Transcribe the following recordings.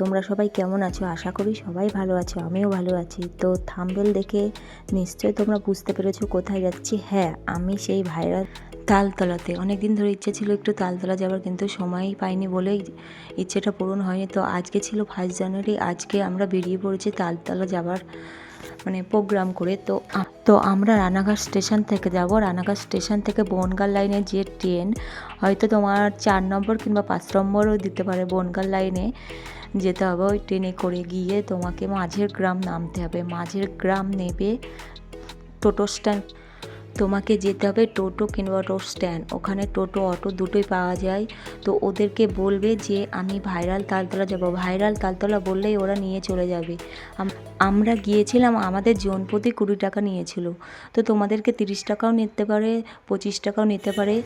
তোমরা সবাই কেমন আছো? আশা করি সবাই ভালো আছো, আমিও ভালো আছি। তো থাম্বেল দেখে নিশ্চয়ই তোমরা বুঝতে পেরেছ কোথায় যাচ্ছি। হ্যাঁ আমি সেই ভাইরাল তালতলাতে। অনেক দিন ধরে ইচ্ছে ছিল একটু তালতলা যাবার কিন্তু সময়ই পাইনি বলেই ইচ্ছেটা পূরণ হয়নি। তো আজকে ছিল ফার্স্ট জানুয়ারি, আজকে আমরা বেরিয়ে পড়েছি তালতলা যাবার মানে প্রোগ্রাম করে। তো তো আমরা রানাঘাট স্টেশন থেকে যাব। রানাঘাট স্টেশন থেকে বনগাল লাইনে যে ট্রেন, হয়তো তোমার চার নম্বর কিংবা পাঁচ নম্বরও দিতে পারে বনগাল লাইনে। যেতে হবে। ওই ট্রেনে করে গিয়ে তোমাকে মাঝের গ্রাম নামতে হবে। মাঝের গ্রাম নেবে টোটো স্ট্যান্ড। তোমাকে যেতে হবে টোটো কিংবা অটো স্ট্যান্ড। ওখানে টোটো, অটো দুটোই পাওয়া যায়। তো ওদেরকে বলবে যে, আমি ভাইরাল তালতলা যাব। ভাইরাল তালতলা বললেই ওরা নিয়ে চলে যাবে। আমরা গিয়েছিলাম, আমাদের জন প্রতি কুড়ি টাকা নিয়েছিল। তো তোমাদেরকে তিরিশ টাকাও নিতে পারে, পঁচিশ টাকাও নিতে পারে।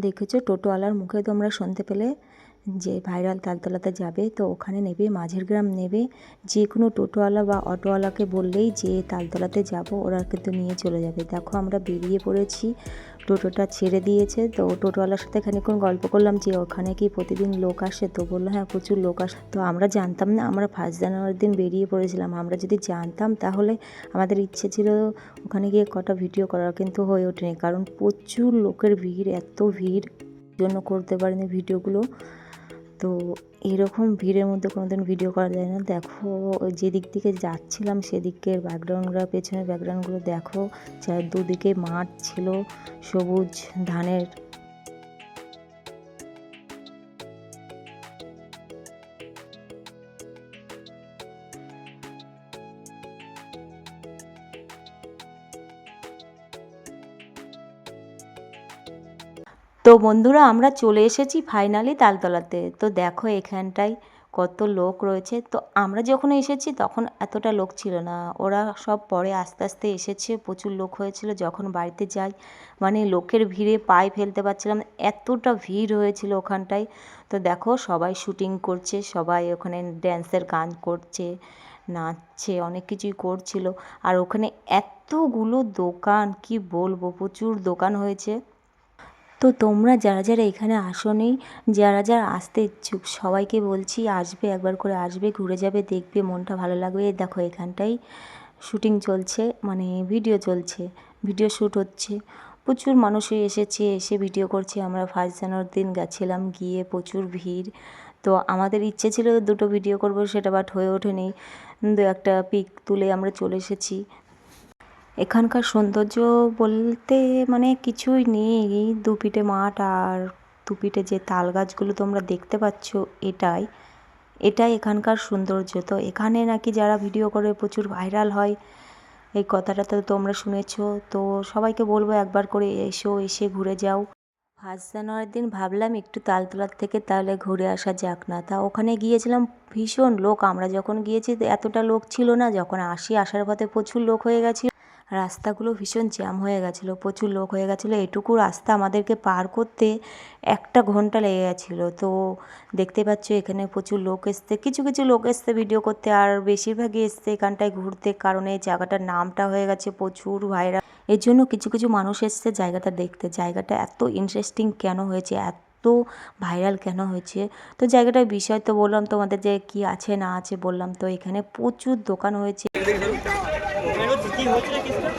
দেখেছ টোটোওয়ালার মুখে তোমরা শুনতে পেলে যে ভাইরাল তালতলাতে যাবে, তো ওখানে নেবে, মাঝের গ্রাম নেবে। যে কোনো টোটোওয়ালা বা অটোওয়ালাকে বললেই যে তালতলাতে যাব, ওরা কিন্তু নিয়ে চলে যাবে। দেখো আমরা বেরিয়ে পড়েছি, টোটোটা ছেড়ে দিয়েছে। তো টোটোওয়ালার সাথে খানিক্ষণ গল্প করলাম যে ওখানে কি প্রতিদিন লোক আসে, তো বলল হ্যাঁ প্রচুর লোক আসে। তো আমরা জানতাম না, আমরা ফার্স্ট জানুয়ারির দিন বেরিয়ে পড়েছিলাম। আমরা যদি জানতাম তাহলে আমাদের ইচ্ছে ছিল ওখানে গিয়ে কটা ভিডিও করার, কিন্তু হয়ে ওঠেনি। কারণ প্রচুর লোকের ভিড়, এত ভিড়। জন্য করতে পারিনি ভিডিওগুলো। তো এরকম ভিড়ের মধ্যে কোনো দিন ভিডিও করা যায় না। দেখো যেদিক থেকে যাচ্ছিলাম সেদিকের ব্যাকগ্রাউন্ডগুলো পেছনের ব্যাকগ্রাউন্ডগুলো দেখো চার দুদিকে মাঠ ছিল, সবুজ ধানের তো বন্ধুরা, আমরা চলে এসেছি ফাইনালি তালতলাতে। তো দেখো এখানটায় কত লোক রয়েছে। তো আমরা যখন এসেছি তখন এতটা লোক ছিল না। ওরা সব পরে আস্তে আস্তে এসেছে। প্রচুর লোক হয়েছিল যখন বাড়িতে যাই। মানে লোকের ভিড়ে পায়ে ফেলতে পারছিলাম এতটা ভিড় হয়েছিল ওখানটায়। তো দেখো সবাই শুটিং করছে, সবাই ওখানে ড্যান্সের গান করছে, নাচছে, অনেক কিছুই করছিল। আর ওখানে এতগুলো দোকান, কি বলব? প্রচুর দোকান হয়েছে। তো তোমরা যারা যারা এখানে আসোনি, যারা যারা আসতে ইচ্ছুক, সবাইকে বলছি আসবে, একবার করে আসবে, ঘুরে যাবে, দেখবে, মনটা ভালো লাগবে। দেখো এখানটাই শুটিং চলছে মানে ভিডিও চলছে ভিডিও শ্যুট হচ্ছে। প্রচুর মানুষই এসেছে, এসে ভিডিও করছে। আমরা ফার্স্ট জানুয়ারির দিন গেছিলাম, গিয়ে প্রচুর ভিড়। তো আমাদের ইচ্ছে ছিল দুটো ভিডিও করব, সেটা বাট হয়ে ওঠেনি। দু একটা পিক তুলে আমরা চলে এসেছি। এখানকার সৌন্দর্য বলতে মানে কিছুই নেই। দুপিঠে মাঠ আর দুপিঠে যে তাল গাছগুলো তোমরা দেখতে পাচ্ছ, এটাই। এটাই এখানকার সৌন্দর্য। তো এখানে নাকি যারা ভিডিও করে প্রচুর ভাইরাল হয়, এই কথাটা তো তোমরা শুনেছো। তো সবাইকে বলব একবার করে এসো, এসে ঘুরে যাও। ফার্স্ট জানুয়ারির দিন ভাবলাম একটু তালতলার থেকে তাহলে ঘুরে আসা যাক না। তা ওখানে গিয়েছিলাম, ভীষণ লোক। আমরা যখন গিয়েছি, এতটা লোক ছিল না। যখন আসি, আসার পথে প্রচুর লোক হয়ে গেছিল। রাস্তাগুলো ভীষণ জ্যাম হয়ে গেছিল, প্রচুর লোক হয়ে গেছিল। এটুকু রাস্তা আমাদেরকে পার করতে একটা ঘণ্টা লেগে গেছিল। তো দেখতে পাচ্ছ, এখানে প্রচুর লোক এসছে। কিছু কিছু লোক এসছে ভিডিও করতে, আর বেশিরভাগই এসছে এখানটায় ঘুরতে, কারণ এই জায়গাটার নামটা হয়ে গেছে প্রচুর ভাইরাল। এর জন্য কিছু কিছু মানুষ এসছে জায়গাটা দেখতে। জায়গাটা এত ইন্টারেস্টিং কেন হয়েছে, এত ভাইরাল কেন হয়েছে? তো জায়গাটার বিষয় তো বললাম তোমাদের যে কি আছে না আছে বললাম। তো এখানে প্রচুর দোকান হয়েছে। কি হয়েছিল কেসটা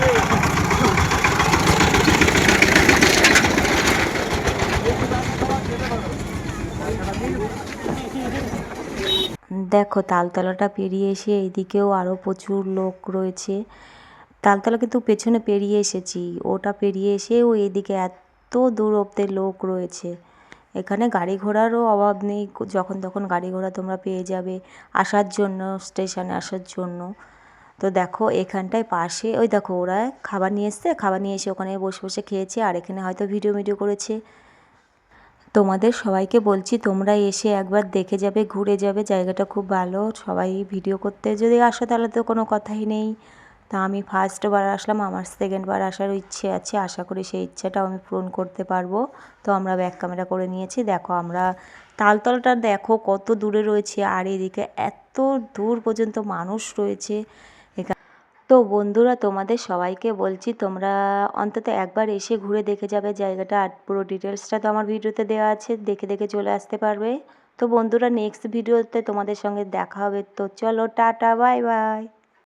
Thank you. দেখো, তালতলাটা পেরিয়ে এসে এইদিকেও আরও প্রচুর লোক রয়েছে। তালতলা কিন্তু পেছনে পেরিয়ে এসেছি। ওটা পেরিয়ে এসেও এইদিকে এত দূর অব্দি লোক রয়েছে। এখানে গাড়ি ঘোড়ারও অভাব নেই। যখন তখন গাড়ি ঘোড়া তোমরা পেয়ে যাবে আসার জন্য, স্টেশনে আসার জন্য। তো দেখো, এখানটায় পাশে, ওই দেখো, ওরা খাবার নিয়ে এসছে। খাবার নিয়ে এসে ওখানে বসে বসে খেয়েছে। আর এখানে হয়তো ভিডিও ভিডিও করেছে। তোমাদের সবাইকে বলছি, তোমরা এসে একবার দেখে যাবে, ঘুরে যাবে, জায়গাটা খুব ভালো। সবাই ভিডিও করতে যদি আসো তাহলে তো কোনো কথাই নেই। তা আমি ফার্স্টবার আসলাম, আমার সেকেন্ডবার আসার ইচ্ছে আছে, আশা করি সেই ইচ্ছাটাও আমি পূরণ করতে পারব। তো আমরা ব্যাক ক্যামেরা করে নিয়েছি, দেখো আমরা তালতলাটা দেখো কত দূরে রয়েছে, আর এদিকে এত দূর পর্যন্ত মানুষ রয়েছে। তো বন্ধুরা, তোমাদের সবাইকে বলছি, তোমরা অন্তত একবার এসে ঘুরে দেখে যাবে জায়গাটা। আর পুরো ডিটেলসটা তো আমার ভিডিওতে দেওয়া আছে, দেখে দেখে চলে আসতে পারবে। তো বন্ধুরা নেক্সট ভিডিওতে তোমাদের সঙ্গে দেখা হবে। তো চলো, টাটা বাই বাই